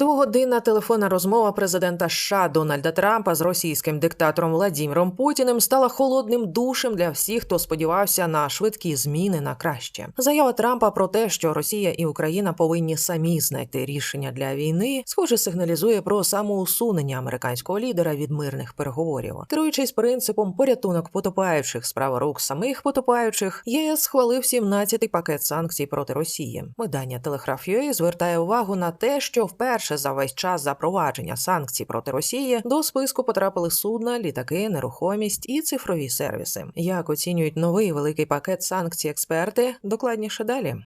Двогодинна телефонна розмова президента США Дональда Трампа з російським диктатором Владіміром Путіним стала холодним душем для всіх, хто сподівався на швидкі зміни на краще. Заява Трампа про те, що Росія і Україна повинні самі знайти рішення для війни, схоже, сигналізує про самоусунення американського лідера від мирних переговорів. Керуючись принципом порятунок потопаючих справа рук самих потопаючих, ЄС схвалив 17-й пакет санкцій проти Росії. Видання Телеграф.ua звертає увагу на те, що вперше за весь час запровадження санкцій проти Росії до списку потрапили судна, літаки, нерухомість і цифрові сервіси. Як оцінюють новий великий пакет санкцій експерти? Докладніше далі.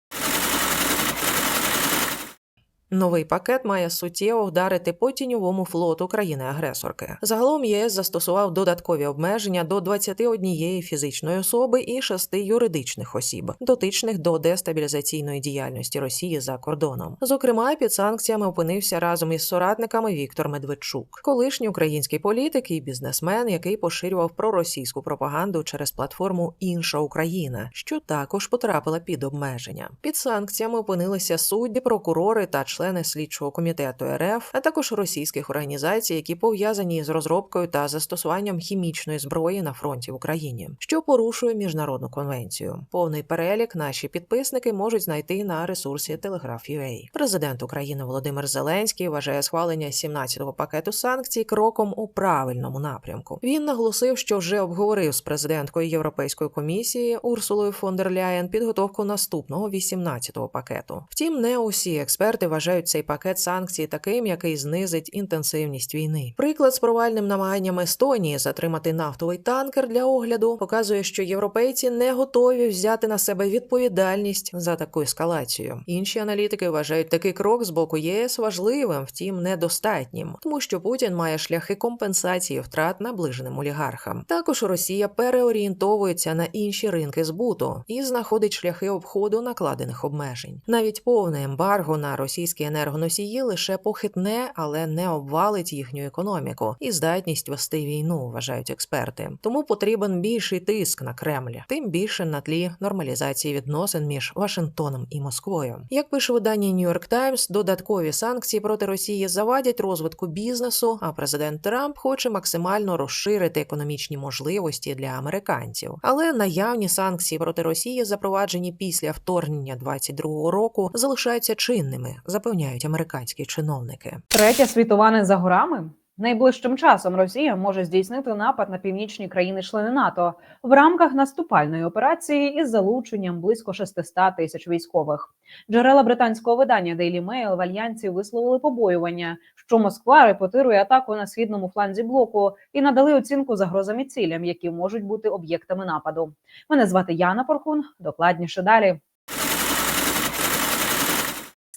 Новий пакет має суттєво вдарити по тіньовому флоту країни-агресорки. Загалом ЄС застосував додаткові обмеження до 21 фізичної особи і 6 юридичних осіб, дотичних до дестабілізаційної діяльності Росії за кордоном. Зокрема, під санкціями опинився разом із соратниками Віктор Медведчук, колишній український політик і бізнесмен, який поширював проросійську пропаганду через платформу Інша Україна, що також потрапила під обмеження. Під санкціями опинилися судді, прокурори та члени слідчого комітету РФ, а також російських організацій, які пов'язані з розробкою та застосуванням хімічної зброї на фронті в Україні, що порушує міжнародну конвенцію. Повний перелік наші підписники можуть знайти на ресурсі Telegraph.ua. Президент України Володимир Зеленський вважає схвалення 17-го пакету санкцій кроком у правильному напрямку. Він наголосив, що вже обговорив з президенткою Європейської комісії Урсулою фон дер Ляєн підготовку наступного 18-го пакету. Втім, не усі експерти вважають цей пакет санкцій таким, який знизить інтенсивність війни. Приклад з провальним намаганням Естонії затримати нафтовий танкер для огляду показує, що європейці не готові взяти на себе відповідальність за таку ескалацію. Інші аналітики вважають такий крок з боку ЄС важливим, втім недостатнім, тому що Путін має шляхи компенсації втрат наближеним олігархам. Також Росія переорієнтовується на інші ринки збуту і знаходить шляхи обходу накладених обмежень. Навіть повне ембарго на російські енергоносії лише похитне, але не обвалить їхню економіку і здатність вести війну, вважають експерти. Тому потрібен більший тиск на Кремль, тим більше на тлі нормалізації відносин між Вашингтоном і Москвою. Як пише видання York Times, додаткові санкції проти Росії завадять розвитку бізнесу. А президент Трамп хоче максимально розширити економічні можливості для американців. Але наявні санкції проти Росії, запроваджені після вторгнення 22-го року, залишаються чинними, запевняють американські чиновники. Третя світова не за горами. Найближчим часом Росія може здійснити напад на північні країни-члени НАТО в рамках наступальної операції із залученням близько 600 тисяч військових. Джерела британського видання Daily Mail в альянсі висловили побоювання, що Москва репетирує атаку на східному фланзі блоку і надали оцінку загрозам і цілям, які можуть бути об'єктами нападу. Мене звати Яна Порхун. Докладніше далі.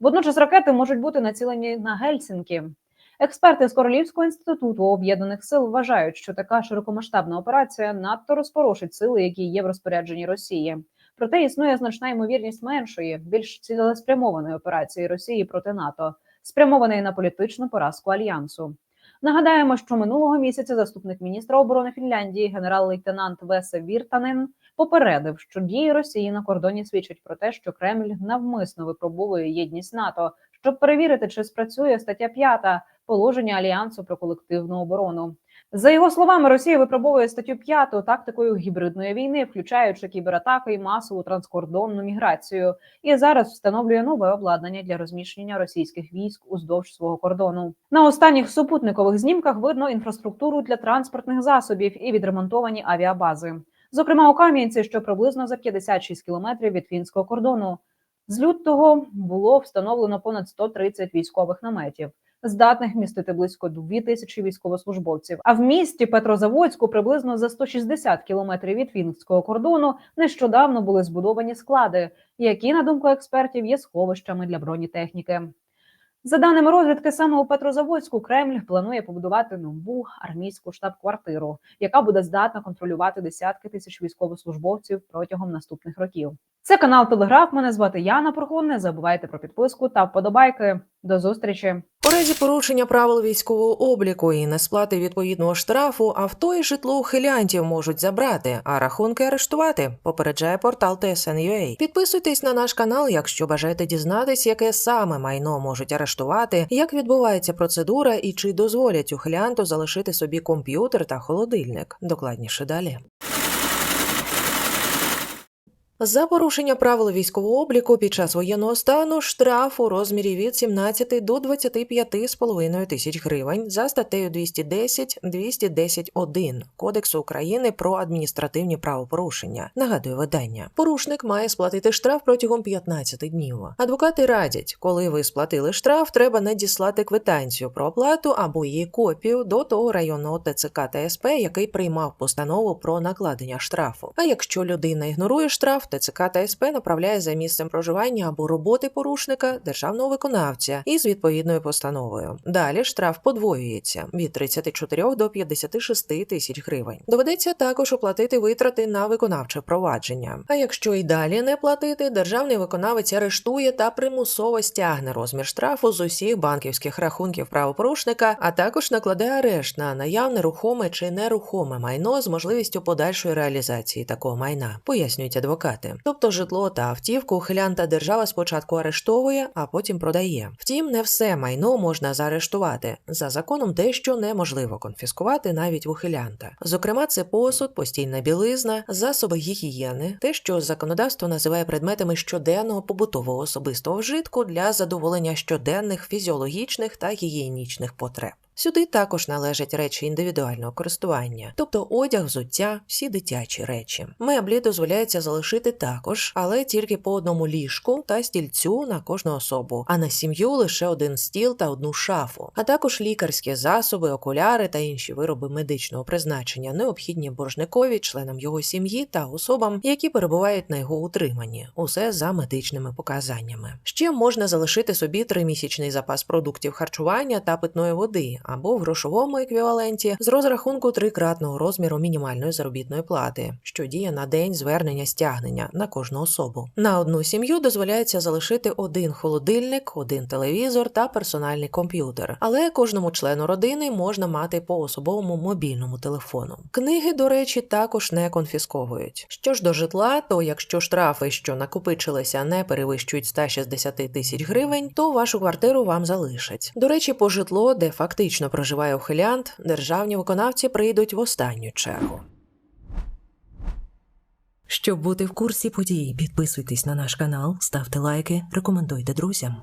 Водночас ракети можуть бути націлені на Гельсінкі. Експерти з Королівського інституту об'єднаних сил вважають, що така широкомасштабна операція надто розпорошить сили, які є в розпорядженні Росії. Проте існує значна ймовірність меншої, більш цілеспрямованої операції Росії проти НАТО, спрямованої на політичну поразку альянсу. Нагадаємо, що минулого місяця заступник міністра оборони Фінляндії, генерал-лейтенант Весе Віртанен, попередив, що дії Росії на кордоні свідчать про те, що Кремль навмисно випробовує єдність НАТО, щоб перевірити, чи спрацює стаття 5 положення альянсу про колективну оборону. За його словами, Росія випробовує статтю 5 тактикою гібридної війни, включаючи кібератаки і масову транскордонну міграцію, і зараз встановлює нове обладнання для розміщення російських військ уздовж свого кордону. На останніх супутникових знімках видно інфраструктуру для транспортних засобів і відремонтовані авіабази. Зокрема, у Кам'янці, що приблизно за 56 кілометрів від фінського кордону. З лютого було встановлено понад 130 військових наметів, здатних містити близько 2 тисячі військовослужбовців. А в місті Петрозаводську, приблизно за 160 кілометрів від фінського кордону, нещодавно були збудовані склади, які, на думку експертів, є сховищами для бронетехніки. За даними розвідки, саме у Петрозаводську Кремль планує побудувати нову армійську штаб-квартиру, яка буде здатна контролювати десятки тисяч військовослужбовців протягом наступних років. Це канал Телеграф. Мене звати Яна Прохун. Не забувайте про підписку та вподобайки. До зустрічі. У разі порушення правил військового обліку і несплати відповідного штрафу, авто і житло ухилянтів можуть забрати, а рахунки арештувати. Попереджає портал TSN.ua. Підписуйтесь на наш канал, якщо бажаєте дізнатись, яке саме майно можуть арештувати, як відбувається процедура і чи дозволять ухилянту залишити собі комп'ютер та холодильник. Докладніше далі. За порушення правил військового обліку під час воєнного стану штраф у розмірі від 17 до 25,5 тисяч гривень за статтею 210 210.1 Кодексу України про адміністративні правопорушення. Нагадує видання. Порушник має сплатити штраф протягом 15 днів. Адвокати радять, коли ви сплатили штраф, треба надіслати квитанцію про оплату або її копію до того районного ТЦК та СП, який приймав постанову про накладення штрафу. А якщо людина ігнорує штраф, ТЦК та СП направляє за місцем проживання або роботи порушника державного виконавця із відповідною постановою. Далі штраф подвоюється від 34 до 56 тисяч гривень. Доведеться також оплатити витрати на виконавче провадження. А якщо і далі не платити, державний виконавець арештує та примусово стягне розмір штрафу з усіх банківських рахунків правопорушника, а також накладе арешт на наявне рухоме чи нерухоме майно з можливістю подальшої реалізації такого майна, пояснюють адвокати. Тобто житло та автівку ухилянта держава спочатку арештовує, а потім продає. Втім, не все майно можна заарештувати. За законом дещо неможливо конфіскувати навіть в ухилянта. Зокрема, це посуд, постільна білизна, засоби гігієни, те, що законодавство називає предметами щоденного побутового особистого вжитку для задоволення щоденних фізіологічних та гігієнічних потреб. Сюди також належать речі індивідуального користування, тобто одяг, взуття, всі дитячі речі. Меблі дозволяється залишити також, але тільки по одному ліжку та стільцю на кожну особу, а на сім'ю лише один стіл та одну шафу, а також лікарські засоби, окуляри та інші вироби медичного призначення, необхідні боржникові, членам його сім'ї та особам, які перебувають на його утриманні. Усе за медичними показаннями. Ще можна залишити собі тримісячний запас продуктів харчування та питної води або в грошовому еквіваленті з розрахунку трикратного розміру мінімальної заробітної плати, що діє на день звернення стягнення на кожну особу. На одну сім'ю дозволяється залишити один холодильник, один телевізор та персональний комп'ютер, але кожному члену родини можна мати по особовому мобільному телефону. Книги, до речі, також не конфісковують. Що ж до житла, то якщо штрафи, що накопичилися, не перевищують 160 тисяч гривень, то вашу квартиру вам залишать. До речі, по житло, де фактично проживає ухилянт, державні виконавці прийдуть в останню чергу. Щоб бути в курсі подій, підписуйтесь на наш канал, ставте лайки, рекомендуйте друзям.